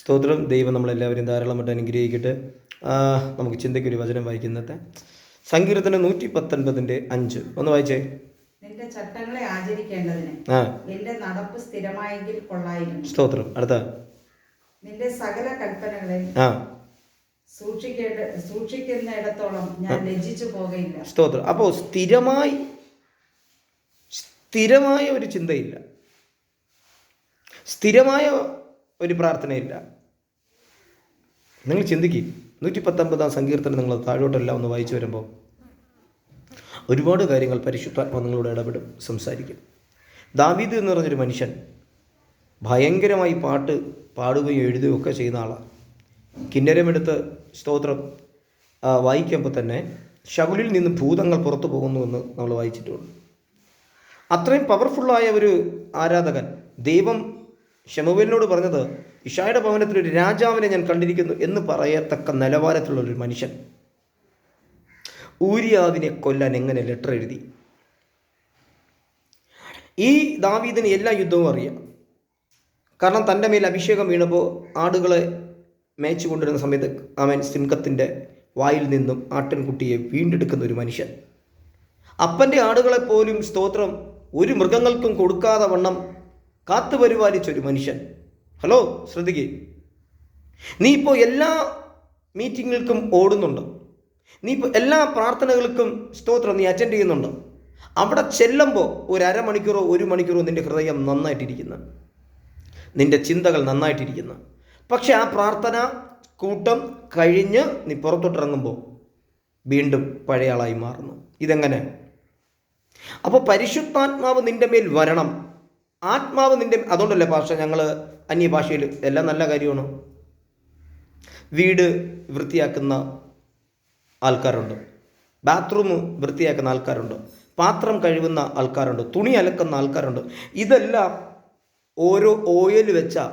സ്തോത്രം. ദൈവം നമ്മളെല്ലാവരും ധാരാളമായിട്ട് അനുഗ്രഹിക്കട്ടെ. നമുക്ക് ചിന്തയ്ക്ക് ഒരു വചനം വായിക്കുന്നത്തെ സങ്കീർത്തനം നൂറ്റി പത്തൊൻപതിന്റെ അഞ്ച്. ഒന്ന് വായിച്ചേ. നിന്റെ ചട്ടങ്ങളെ ആചരിക്കേണ്ടതിന് ആ. എന്റെ നടപ്പ് സ്ഥിരമായെങ്കിൽ കൊള്ളായിരുന്നു. സ്തോത്രം. അടുത്ത. നിന്റെ സകല കൽപ്പനകളെ സൂക്ഷിക്കേണ്ട സൂക്ഷിക്കുന്നിടത്തോളം ഞാൻ ലജ്ജിച്ചു പോകയില്ല സ്തോത്രം. അപ്പോൾ സ്ഥിരമായി സ്ഥിരമായ ഒരു ചിന്തയില്ല. സ്ഥിരമായ ഒരു പ്രാർത്ഥനയില്ല. നിങ്ങൾ ചിന്തിക്കും നൂറ്റി പത്തൊമ്പതാം സങ്കീർത്തനം നിങ്ങൾ താഴോട്ടെല്ലാം ഒന്ന് വായിച്ചു വരുമ്പോൾ ഒരുപാട് കാര്യങ്ങൾ പരിശുദ്ധാത്മ നിങ്ങളോട് ഇടപെടും സംസാരിക്കും. ദാവീദ് എന്ന് പറഞ്ഞൊരു മനുഷ്യൻ ഭയങ്കരമായി പാട്ട് പാടുകയും എഴുതുകയും ഒക്കെ ചെയ്യുന്ന ആളാണ് കിന്നരമെടുത്ത് സ്തോത്രം വായിക്കുമ്പോൾ തന്നെ ശകുലിൽ നിന്ന് ഭൂതങ്ങൾ പുറത്തു പോകുന്നു എന്ന് നമ്മൾ വായിച്ചിട്ടുണ്ട്. അത്രയും പവർഫുള്ളായ ഒരു ആരാധകൻ ദൈവം ഷമുവേലിനോട് പറഞ്ഞത് ഇഷായുടെ ഭവനത്തിൽ ഒരു രാജാവിനെ ഞാൻ കണ്ടിരിക്കുന്നു എന്ന് പറയത്തക്ക നിലവാരത്തിലുള്ള ഒരു മനുഷ്യൻ. ഊരിയാവിനെ കൊല്ലാൻ എങ്ങനെ ലെറ്റർ എഴുതി? ഈ ദാവീദിന് എല്ലാ യുദ്ധവും അറിയാം. കാരണം തന്റെ മേൽ അഭിഷേകം വീണപ്പോൾ ആടുകളെ മേച്ചു കൊണ്ടിരുന്ന സമയത്ത് അവൻ സിംഹത്തിന്റെ വായിൽ നിന്നും ആട്ടിൻകുട്ടിയെ വീണ്ടെടുക്കുന്ന ഒരു മനുഷ്യൻ. അപ്പന്റെ ആടുകളെ പോലും സ്തോത്രം ഒരു മൃഗങ്ങൾക്കും കൊടുക്കാതെ വണ്ണം കാത്തു പരിപാലിച്ച ഒരു മനുഷ്യൻ. ഹലോ ശ്രദ്ധിക്കേ. നീ ഇപ്പോൾ എല്ലാ മീറ്റിങ്ങുകൾക്കും ഓടുന്നുണ്ട്? നീ ഇപ്പോൾ എല്ലാ പ്രാർത്ഥനകൾക്കും സ്തോത്രം നീ അറ്റൻഡ് ചെയ്യുന്നുണ്ട്? അവിടെ ചെല്ലുമ്പോൾ ഒരു അരമണിക്കൂറോ ഒരു മണിക്കൂറോ നിന്റെ ഹൃദയം നന്നായിട്ടിരിക്കുന്നു. നിന്റെ ചിന്തകൾ നന്നായിട്ടിരിക്കുന്നു. പക്ഷെ ആ പ്രാർത്ഥന കൂട്ടം കഴിഞ്ഞ് നീ പുറത്തോട്ടിറങ്ങുമ്പോൾ വീണ്ടും പഴയ ആളായി മാറുന്നു. ഇതെങ്ങനെ? അപ്പോൾ പരിശുദ്ധാത്മാവ് നിന്റെ മേൽ വരണം. ആത്മാവ് നിന്റെ അതുകൊണ്ടല്ലേ ഭാഷ ഞങ്ങൾ അന്യഭാഷയിൽ എല്ലാം നല്ല കാര്യമാണ്? വീട് വൃത്തിയാക്കുന്ന ആൾക്കാരുണ്ട്. ബാത്റൂം വൃത്തിയാക്കുന്ന ആൾക്കാരുണ്ട്. പാത്രം കഴുകുന്ന ആൾക്കാരുണ്ട്. തുണി അലക്കുന്ന ആൾക്കാരുണ്ട്. ഇതെല്ലാം ഓരോ ഓയിൽ വെച്ചാൽ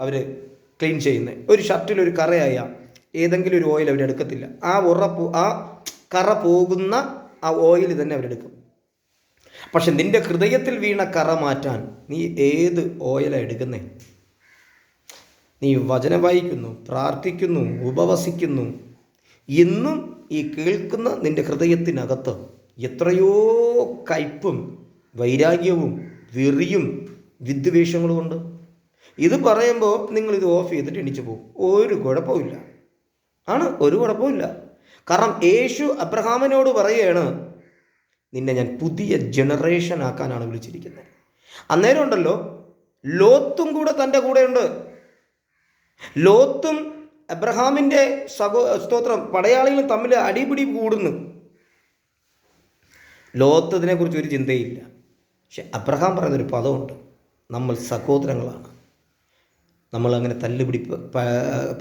അവർ ക്ലീൻ ചെയ്യുന്നത് ഒരു ഷർട്ടിൽ ഒരു കറയായ ഏതെങ്കിലും ഒരു ഓയിൽ അവരെടുക്കത്തില്ല ആ ഉറപ്പ് ആ കറ പോകുന്ന ആ ഓയിൽ തന്നെ അവരെടുക്കും. പക്ഷെ നിന്റെ ഹൃദയത്തിൽ വീണ കറ മാറ്റാൻ നീ ഏത് ഓയിലാണ് എടുക്കുന്നേ? നീ വചനം വായിക്കുന്നു പ്രാർത്ഥിക്കുന്നു ഉപവസിക്കുന്നു. ഇന്നും ഈ കേൾക്കുന്ന നിന്റെ ഹൃദയത്തിനകത്ത് എത്രയോ കയ്പും വൈരാഗ്യവും വെറിയും വിദ്വേഷങ്ങളും ഉണ്ട്. ഇത് പറയുമ്പോൾ നിങ്ങൾ ഇത് ഓഫ് ചെയ്തിട്ട് എണീച്ചു പോകും. ഒരു കുഴപ്പമില്ല ആണ് ഒരു കുഴപ്പമില്ല കാരണം യേശു അബ്രഹാമിനോട് പറയുകയാണ് നിന്നെ ഞാൻ പുതിയ ജനറേഷൻ ആക്കാനാണ് വിളിച്ചിരിക്കുന്നത് അന്നേരം ഉണ്ടല്ലോ ലോത്തും കൂടെ തന്റെ കൂടെയുണ്ട് ലോത്തും അബ്രഹാമിന്റെ സഹോ സ്തോത്രം പടയാളികളും തമ്മിൽ അടിപിടി കൂടുന്നു. ലോത്ത് ഇതിനെക്കുറിച്ച് ഒരു ചിന്തയില്ല. പക്ഷെ അബ്രഹാം പറയുന്നൊരു പദമുണ്ട് നമ്മൾ സഹോദരങ്ങളാണ്. നമ്മൾ അങ്ങനെ തല്ലുപിടി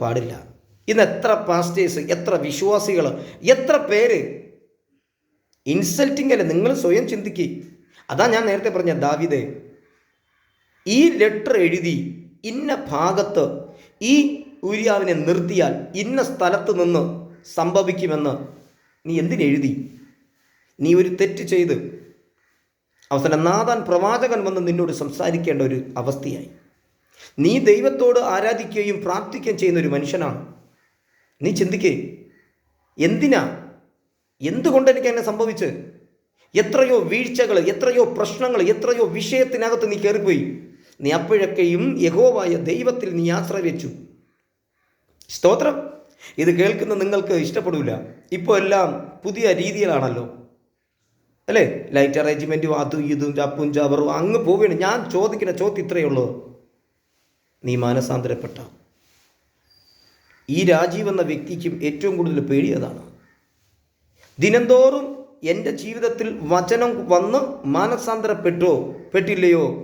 പാടില്ല. ഇന്ന് എത്ര പാസ്റ്റേഴ്സ് എത്ര വിശ്വാസികൾ എത്ര പേര് ഇൻസൾട്ടിങ് അല്ല? നിങ്ങൾ സ്വയം ചിന്തിക്കുക അതാ ഞാൻ നേരത്തെ പറഞ്ഞ ദാവിദേ. ഈ ലെറ്റർ എഴുതി ഇന്ന ഭാഗത്ത് ഈ ഊര്യാവിനെ നിർത്തിയാൽ ഇന്ന സ്ഥലത്ത് നിന്ന് സംഭവിക്കുമെന്ന് നീ എന്തിനെഴുതി നീ ഒരു തെറ്റ് ചെയ്ത്. അവസാനം നാഥാൻ പ്രവാചകൻ വന്ന് നിന്നോട് സംസാരിക്കേണ്ട ഒരു അവസ്ഥയായി. നീ ദൈവത്തോട് ആരാധിക്കുകയും പ്രാർത്ഥിക്കുകയും ചെയ്യുന്ന ഒരു മനുഷ്യനാണ്. നീ ചിന്തിക്കേ. എന്തിനാ എന്തുകൊണ്ട് എനിക്ക് എന്നെ സംഭവിച്ച്? എത്രയോ വീഴ്ചകൾ എത്രയോ പ്രശ്നങ്ങൾ എത്രയോ വിഷയത്തിനകത്ത് നീ കയറിപ്പോയി നീ അപ്പോഴൊക്കെയും യഹോവായ ദൈവത്തിൽ നീ ആശ്രയിച്ചു. സ്തോത്രം. ഇത് കേൾക്കുന്ന നിങ്ങൾക്ക് ഇഷ്ടപ്പെടില്ല ഇപ്പോൾ എല്ലാം പുതിയ രീതിയിലാണല്ലോ. അല്ലേ? ലൈറ്റ് അറേഞ്ച്മെന്റും അതും ഇതും ചപ്പും ചവറും അങ്ങ് പോവുകയാണ്. ഞാൻ ചോദിക്കുന്ന ചോദ്യം ഇത്രയേ ഉള്ളൂ. നീ മാനസാന്തരപ്പെട്ട. ഈ രാജീവ് എന്ന വ്യക്തിക്കും ഏറ്റവും കൂടുതൽ പേടി അതാണ് ദിനംതോറും എന്റെ ജീവിതത്തിൽ വചനം വന്ന് മാനസാന്തരപ്പെട്ടോ? പെട്ടില്ലയോ?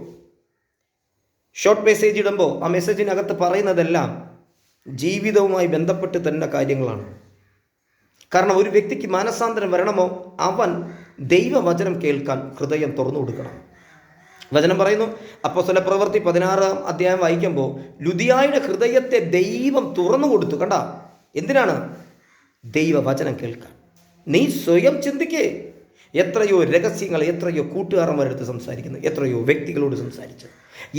ഷോർട്ട് മെസ്സേജ് ഇടുമ്പോൾ ആ മെസ്സേജിനകത്ത് പറയുന്നതെല്ലാം ജീവിതവുമായി ബന്ധപ്പെട്ട് തന്നെ കാര്യങ്ങളാണ്. കാരണം ഒരു വ്യക്തിക്ക് മാനസാന്തരം വരണമോ? അവൻ ദൈവവചനം കേൾക്കാൻ ഹൃദയം തുറന്നു കൊടുക്കണം. വചനം പറയുന്നു അപ്പോൾ സ്വല പ്രവൃത്തി പതിനാറാം അധ്യായം വായിക്കുമ്പോൾ ലുതിയായുടെ ഹൃദയത്തെ ദൈവം തുറന്നു കൊടുത്തു. കണ്ട? എന്തിനാണ്? ദൈവവചനം കേൾക്കാൻ. നീ സ്വയം ചിന്തിക്കേ. എത്രയോ രഹസ്യങ്ങൾ എത്രയോ കൂട്ടുകാരന്മാരെടുത്ത് സംസാരിക്കുന്നു എത്രയോ വ്യക്തികളോട് സംസാരിച്ചു.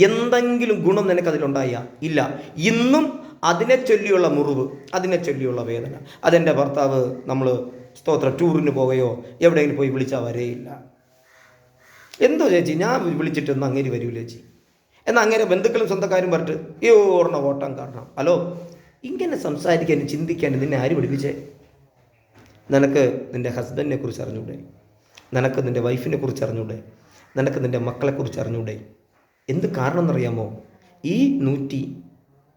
എന്തെങ്കിലും ഗുണം നിനക്കതിലുണ്ടായ? ഇല്ല. ഇന്നും അതിനെ ചൊല്ലിയുള്ള മുറിവ് അതിനെ ചൊല്ലിയുള്ള വേദന. അതെന്റെ ഭർത്താവ് നമ്മൾ സ്തോത്ര ടൂറിന് പോവുകയോ എവിടെയെങ്കിലും പോയി വിളിച്ചാൽ വരെയില്ല. എന്തോ ചേച്ചി ഞാൻ വിളിച്ചിട്ടൊന്നും അങ്ങേര് വരൂ ചേച്ചി. എന്നാൽ അങ്ങനെ ബന്ധുക്കളും സ്വന്തക്കാരും പറഞ്ഞിട്ട് ഈ ഓർണ ഓട്ടം കാരണം ഹലോ ഇങ്ങനെ സംസാരിക്കാനും ചിന്തിക്കാനും നിന്നെ ആര് പഠിപ്പിച്ചേ? നിനക്ക് നിന്റെ ഹസ്ബൻഡിനെ കുറിച്ച് അറിഞ്ഞൂടെ? നിനക്ക് നിന്റെ വൈഫിനെ കുറിച്ച് അറിഞ്ഞൂടെ? നിനക്ക് നിന്റെ മക്കളെക്കുറിച്ച് അറിഞ്ഞൂടെ? എന്ത് കാരണം എന്നറിയാമോ ഈ നൂറ്റി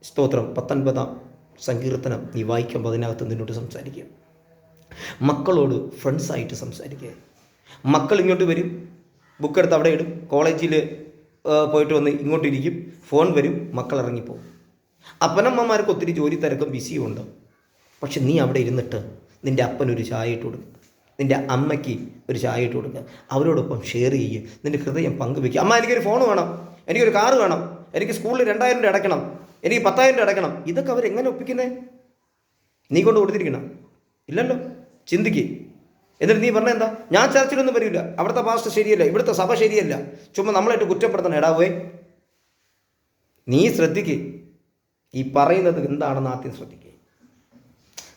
സ്തോത്രം പത്തൊൻപതാം സങ്കീർത്തനം നീ വായിക്കുമ്പോൾ അതിനകത്ത് നിന്നോട് സംസാരിക്കുക. മക്കളോട് ഫ്രണ്ട്സായിട്ട് സംസാരിക്കുക. മക്കൾ ഇങ്ങോട്ട് വരും ബുക്ക് എടുത്ത് അവിടെ ഇടും കോളേജിൽ പോയിട്ട് വന്ന് ഇങ്ങോട്ട് ഇരിക്കും ഫോൺ വരും മക്കൾ ഇറങ്ങിപ്പോകും അപ്പനമ്മമാർക്ക് ഒത്തിരി ജോലി തിരക്കും ബിസിയും ഉണ്ട്? പക്ഷെ നീ അവിടെ ഇരുന്നിട്ട് നിന്റെ അപ്പനൊരു ചായ ഇട്ട് കൊടുക്കുക നിന്റെ അമ്മയ്ക്ക് ഒരു ചായ ഇട്ട് കൊടുക്കുക അവരോടൊപ്പം ഷെയർ ചെയ്യുക നിന്റെ ഹൃദയം പങ്കുവെക്കുക അമ്മ എനിക്കൊരു ഫോൺ വേണം. എനിക്കൊരു കാറ് വേണം. എനിക്ക് സ്കൂളിൽ രണ്ടായിരം രൂപ അടയ്ക്കണം. എനിക്ക് പത്തായിരം രൂപ അടയ്ക്കണം. ഇതൊക്കെ അവരെങ്ങനെ ഒപ്പിക്കുന്നേ? നീ കൊണ്ട് കൊടുത്തിരിക്കണം. ഇല്ലല്ലോ. ചിന്തിക്ക്. എന്നിട്ട് നീ പറഞ്ഞ എന്താ? ഞാൻ ചർച്ചിലൊന്നും വരില്ല. അവിടുത്തെ പാസ്റ്റ് ശരിയല്ല. ഇവിടുത്തെ സഭ ശരിയല്ല. ചുമ്മാ നമ്മളായിട്ട് കുറ്റപ്പെടുത്തണം. എടാവേ നീ ശ്രദ്ധിക്ക്. ഈ പറയുന്നത് എന്താണെന്ന് ആദ്യം ശ്രദ്ധിക്കുക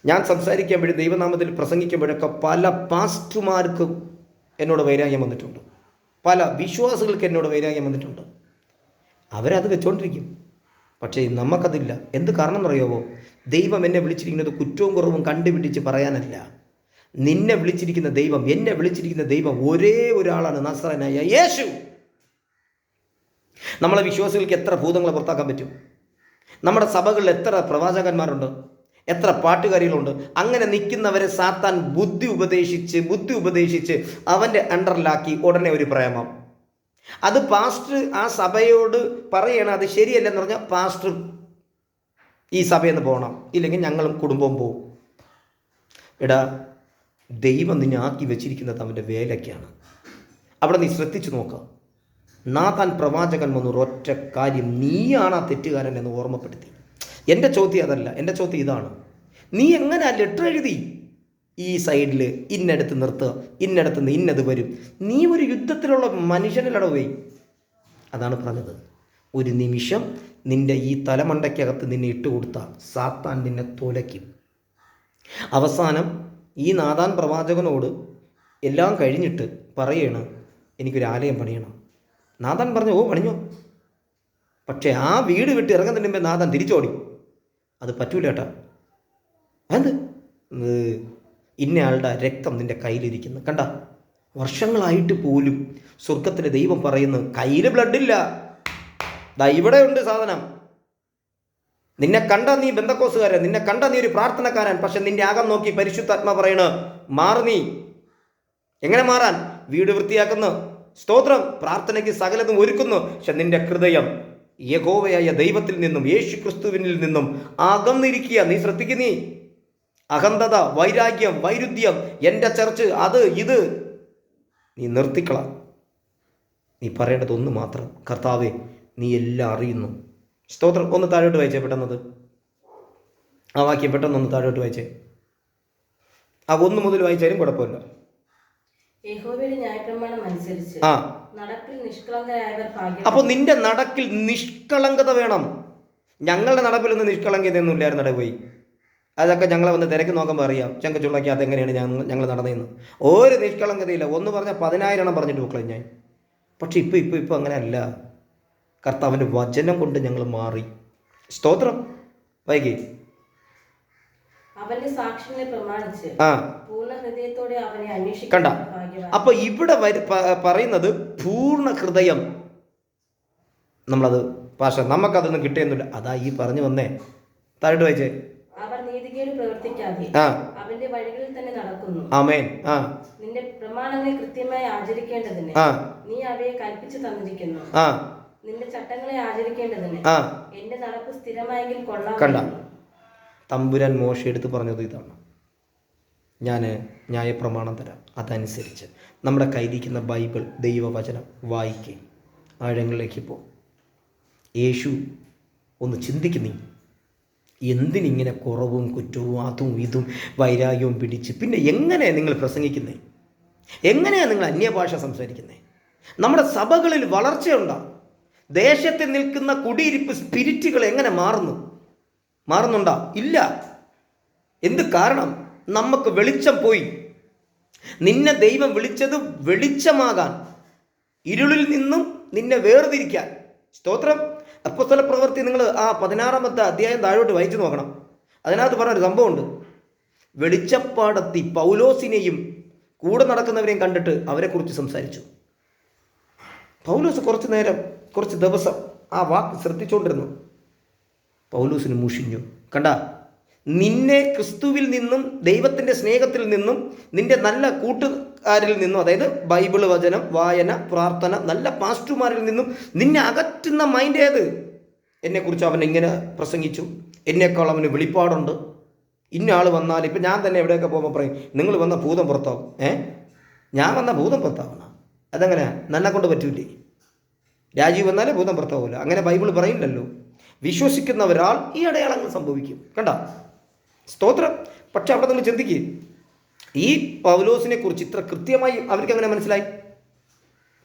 ഞാൻ സംസാരിക്കുമ്പോഴും ദൈവനാമത്തിൽ പ്രസംഗിക്കുമ്പോഴൊക്കെ പല പാസ്റ്റുമാർക്കും എന്നോട് വൈരാഗ്യം വന്നിട്ടുണ്ട്. പല വിശ്വാസികൾക്ക് എന്നോട് വൈരാഗ്യം വന്നിട്ടുണ്ട്. അവരത് വെച്ചോണ്ടിരിക്കും. പക്ഷേ നമുക്കതില്ല എന്ത് കാരണം എന്നറിയാവോ ദൈവം എന്നെ വിളിച്ചിരിക്കുന്നത് കുറ്റവും കുറവും കണ്ടുപിടിച്ച് പറയാനല്ല. നിന്നെ വിളിച്ചിരിക്കുന്ന ദൈവം എന്നെ വിളിച്ചിരിക്കുന്ന ദൈവം ഒരേ ഒരാളാണ് നസ്രനായ യേശു. നമ്മളെ വിശ്വാസികൾക്ക് എത്ര ഭൂതങ്ങളെ പുറത്താക്കാൻ പറ്റും? നമ്മുടെ സഭകളിൽ എത്ര പ്രവാചകന്മാരുണ്ട്? എത്ര പാട്ടുകാരികളുണ്ട്? അങ്ങനെ നിൽക്കുന്നവരെ സാത്താൻ ബുദ്ധി ഉപദേശിച്ച് ബുദ്ധി ഉപദേശിച്ച് അവന്റെ അണ്ടറിലാക്കി ഉടനെ ഒരു പ്രേമം. അത് പാസ്റ്റർ ആ സഭയോട് പറയണം അത് ശരിയല്ലെന്ന് പറഞ്ഞാൽ പാസ്റ്റർ ഈ സഭയിൽ നിന്ന് പോകണം. ഇല്ലെങ്കിൽ ഞങ്ങളും കുടുംബവും പോവും. എടാ ദൈവം നിന്നെ ആക്കി വെച്ചിരിക്കുന്നത് അവന്റെ വേലയ്ക്കാണ്. അവിടെ നീ ശ്രദ്ധിച്ചു നോക്കുക നാഥാൻ പ്രവാചകൻ വന്നൊരു ഒറ്റ കാര്യം നീയാണ് ആ തെറ്റുകാരൻ എന്ന് ഓർമ്മപ്പെടുത്തി. എന്റെ ചോദ്യം അതല്ല എന്റെ ചോദ്യം ഇതാണ്. നീ എങ്ങനെ ലെറ്റർ എഴുതി? ഈ സൈഡിൽ ഇന്നടുത്ത് നിർത്തുക ഇന്നടത്ത് നിന്ന് ഇന്നത് വരും. നീ ഒരു യുദ്ധത്തിലുള്ള മനുഷ്യനല്ലട പോയി. അതാണ് പറഞ്ഞത്. ഒരു നിമിഷം നിന്റെ ഈ തലമണ്ടയ്ക്കകത്ത് നിന്നെ ഇട്ടുകൊടുത്ത സാത്താൻ നിന്നെ തോലയ്ക്കും. അവസാനം ഈ നാദാൻ പ്രവാചകനോട് എല്ലാം കഴിഞ്ഞിട്ട് പറയണ് എനിക്കൊരു ആലയം പണിയണം. നാദാൻ പറഞ്ഞു ഓ പണിഞ്ഞോ? പക്ഷേ ആ വീട് വിട്ട് ഇറങ്ങുന്നതിന് മുമ്പേ നാദാൻ തിരിച്ചോടി. അത് പറ്റൂല ഏട്ടാ അത് ഇന്നയാളുടെ രക്തം നിന്റെ കയ്യിലിരിക്കുന്നു. കണ്ട? വർഷങ്ങളായിട്ട് പോലും സ്വർഗത്തിലെ ദൈവം പറയുന്നു കയ്യിൽ ബ്ലഡില്ല ദാ ഇവിടെ ഉണ്ട് സാധനം. നിന്നെ കണ്ട നീ ബന്ധക്കോസുകാരൻ നിന്നെ കണ്ട നീ ഒരു പ്രാർത്ഥനക്കാരൻ പക്ഷെ നിന്റെ ആകം നോക്കി പരിശുദ്ധാത്മ പറയണ് മാറ് നീ. എങ്ങനെ മാറാൻ? വീട് വൃത്തിയാക്കുന്നു. സ്തോത്രം. പ്രാർത്ഥനയ്ക്ക് സകലതും ഒരുക്കുന്നു. പക്ഷെ നിന്റെ ഹൃദയം യഗോവയായ ദൈവത്തിൽ നിന്നും യേശു ക്രിസ്തുവിനിൽ നിന്നും അകന്നിരിക്കുക. നീ ശ്രദ്ധിക്കുന്നീ അഹന്തത വൈരാഗ്യം വൈരുദ്ധ്യം എന്റെ ചർച്ച് അത് ഇത്. നീ നിർത്തിക്കള. നീ പറയേണ്ടത് ഒന്ന് മാത്രം. കർത്താവെ നീ എല്ലാം അറിയുന്നു. സ്തോത്രം. ഒന്ന് താഴോട്ട് വായിച്ചേ പെട്ടെന്നത്. ആ വാക്യം പെട്ടെന്ന് ഒന്ന് താഴോട്ട് വായിച്ചേ. ആ ഒന്ന് മുതൽ വായിച്ചാലും കുഴപ്പമില്ല. ആ. അപ്പോൾ നിന്റെ നടക്കിൽ നിഷ്കളങ്കത വേണം. ഞങ്ങളുടെ നടപ്പിലൊന്നും നിഷ്കളങ്കതയൊന്നും ഇല്ലായിരുന്നു പോയി. അതൊക്കെ ഞങ്ങളെ വന്ന് തിരക്ക് നോക്കുമ്പോൾ അറിയാം. ചങ്കച്ചുള്ളക്ക് അതെങ്ങനെയാണ് ഞങ്ങൾ ഞങ്ങൾ നടന്നതെന്ന്. ഒരു നിഷ്കളങ്കതയില്ല. ഒന്ന് പറഞ്ഞാൽ പതിനായിരം എണ്ണം പറഞ്ഞിട്ട് മക്കളെ ഞാൻ. പക്ഷെ ഇപ്പോൾ ഇപ്പോൾ അങ്ങനെ അല്ല കർത്താവിന്റെ വചനം കൊണ്ട് ഞങ്ങൾ മാറി. സ്തോത്രം. വൈകി. അവന്റെ സാക്ഷ്യങ്ങളെ പ്രമാണിച്ച് പൂർണ ഹൃദയത്തോടെ അവനെ കണ്ട? അപ്പൊ ഇവിടെ പറയുന്നത് പൂർണ ഹൃദയം നമ്മളത് ഭാഷ നമുക്കതൊന്നും കിട്ടിയൊന്നുമില്ല. അതാ ഈ പറഞ്ഞു വന്നേ. താഴോട്ട് വായിച്ചേ. അവർ നീതികേട് പ്രവർത്തിക്കാതെ ആ. അവന്റെ വഴികളിൽ തന്നെ നടക്കുന്നു. ആമേൻ. ആ. നിന്റെ പ്രമാണങ്ങളെ കൃത്യമായി ആചരിക്കേണ്ടതിന് നീ അവയെ കൽപ്പിച്ചു തന്നിരിക്കുന്നു. ആ. നിന്റെ ചട്ടങ്ങളെ ആചരിക്കേണ്ടതിന് ആ. എന്റെ നടപ്പ് സ്ഥിരമായെങ്കിൽ കൊള്ളാം കണ്ട തമ്പുരാൻ മോശയെടുത്ത് പറഞ്ഞത് ഇതാണ്. ഞാൻ ന്യായപ്രമാണം തരാം. അതനുസരിച്ച് നമ്മുടെ കയ്യിലിരിക്കുന്ന ബൈബിൾ ദൈവവചനം വായിക്കുക ആഴങ്ങളിലേക്ക് പോ. യേശു ഒന്ന് ചിന്തിക്കുന്നീ എന്തിനിങ്ങനെ കുറവും കുറ്റവും അതും ഇതും വൈരാഗ്യവും പിടിച്ച് പിന്നെ എങ്ങനെയാണ് നിങ്ങൾ പ്രസംഗിക്കുന്നത് എങ്ങനെയാണ് നിങ്ങൾ അന്യഭാഷ സംസാരിക്കുന്നത് നമ്മുടെ സഭകളിൽ വളർച്ചയുണ്ടാകും ദേശത്തിൽ നിൽക്കുന്ന കുടിയിരിപ്പ് സ്പിരിറ്റുകൾ എങ്ങനെ മാറുന്നു? മാറുന്നുണ്ടോ? ഇല്ല. എന്ത് കാരണം? നമുക്ക് വെളിച്ചം പോയി. നിന്നെ ദൈവം വിളിച്ചത് വെളിച്ചമാകാൻ. ഇരുളിൽ നിന്നും നിന്നെ വേർതിരിക്കാൻ. സ്തോത്രം. അപ്പസ്തല പ്രവൃത്തി നിങ്ങൾ ആ പതിനാറാമത്തെ അധ്യായം താഴോട്ട് വായിച്ചു നോക്കണം. അതിനകത്ത് പറഞ്ഞൊരു സംഭവമുണ്ട്. വെളിച്ചപ്പാടത്തി പൗലോസിനെയും കൂടെ നടക്കുന്നവരെയും കണ്ടിട്ട് അവരെക്കുറിച്ച് സംസാരിച്ചു. പൗലോസ് കുറച്ച് നേരം കുറച്ച് ദിവസം ആ വാക്ക് ശ്രദ്ധിച്ചുകൊണ്ടിരുന്നു പൗലൂസിന് മുഷിഞ്ഞു. കണ്ട? നിന്നെ ക്രിസ്തുവിൽ നിന്നും ദൈവത്തിന്റെ സ്നേഹത്തിൽ നിന്നും നിന്റെ നല്ല കൂട്ടുകാരിൽ നിന്നും അതായത് ബൈബിൾ വചനം വായന പ്രാർത്ഥന നല്ല പാസ്റ്റുമാരിൽ നിന്നും നിന്നെ അകറ്റുന്ന മൈൻഡ് ഏത്? എന്നെക്കുറിച്ച് അവൻ ഇങ്ങനെ പ്രസംഗിച്ചു? എന്നേക്കാൾ അവന് വെളിപ്പാടുണ്ട്. ഇന്ന ആൾ വന്നാൽ ഇപ്പം ഞാൻ തന്നെ എവിടെയൊക്കെ പോകുമ്പോൾ പറയും നിങ്ങൾ വന്ന ഭൂതം പുറത്താവും. ഏ? ഞാൻ വന്ന ഭൂതം പുറത്താവണം അതെങ്ങനെയാണ് നന്നെ കൊണ്ട് പറ്റൂലേ? രാജീവ് വന്നാലേ ഭൂതം പുറത്താവില്ല അങ്ങനെ ബൈബിൾ പറയില്ലല്ലോ. വിശ്വസിക്കുന്ന ഒരാൾ ഈ അടയാളങ്ങൾ സംഭവിക്കും. കണ്ട? സ്തോത്രം. പക്ഷെ അവിടെ നിങ്ങൾ ചിന്തിക്കുക ഈ പൗലോസിനെ കുറിച്ച് ഇത്ര കൃത്യമായി അവർക്ക് അങ്ങനെ മനസ്സിലായി?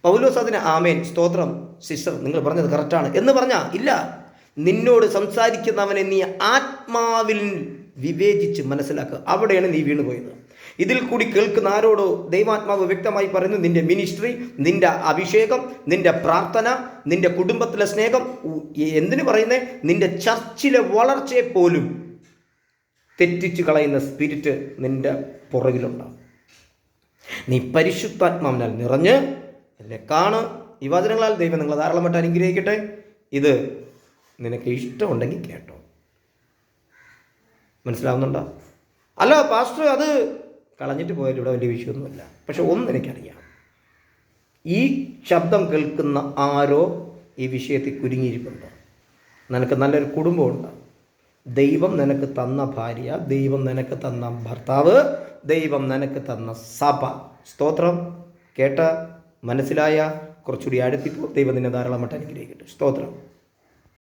പൗലോസ് അതിന് ആമേൻ സ്തോത്രം സിസ്റ്റർ നിങ്ങൾ പറഞ്ഞത് കറക്റ്റാണ് എന്ന് പറഞ്ഞാൽ ഇല്ല. നിന്നോട് സംസാരിക്കുന്നവനെ നീ ആത്മാവിൽ വിവേചിച്ച് മനസ്സിലാക്കുക അവിടെയാണ് നീ വീണുപോയത്. ഇതിൽ കൂടി കേൾക്കുന്ന ആരോടോ ദൈവാത്മാവ് വ്യക്തമായി പറയുന്നു നിന്റെ മിനിസ്ട്രി നിന്റെ അഭിഷേകം നിന്റെ പ്രാർത്ഥന നിന്റെ കുടുംബത്തിലെ സ്നേഹം എന്തിനു പറയുന്നേ? നിന്റെ ചർച്ചിലെ വളർച്ചയെ പോലും തെറ്റിച്ചു കളയുന്ന സ്പിരിറ്റ് നിന്റെ പുറകിലുണ്ടാവും. നീ പരിശുദ്ധാത്മാവിനാൽ നിറഞ്ഞ് എന്നെ കാണ്. ഈ വചനങ്ങളാൽ ദൈവം നിങ്ങളെ ധാരാളമായിട്ട് അനുഗ്രഹിക്കട്ടെ. ഇത് നിനക്ക് ഇഷ്ടമുണ്ടെങ്കിൽ കേട്ടോ. മനസ്സിലാവുന്നുണ്ടോ? അല്ല പാസ്റ്റർ അത് കളഞ്ഞിട്ട് പോയാലും ഇവിടെ വലിയ വിഷയമൊന്നുമില്ല. പക്ഷെ ഒന്ന് എനിക്കറിയാം. ഈ ശബ്ദം കേൾക്കുന്ന ആരോ ഈ വിഷയത്തിൽ കുരുങ്ങിയിരിപ്പുണ്ട്. നിനക്ക് നല്ലൊരു കുടുംബമുണ്ട്. ദൈവം നിനക്ക് തന്ന ഭാര്യ ദൈവം നിനക്ക് തന്ന ഭർത്താവ് ദൈവം നിനക്ക് തന്ന സഭ. സ്തോത്രം. കേട്ട മനസ്സിലായ. കുറച്ചുകൂടി അടുത്തിപ്പോൾ ദൈവം നിന്നെ ധാരാളമായിട്ട് അനുഗ്രഹിക്കട്ടെ. സ്തോത്രം.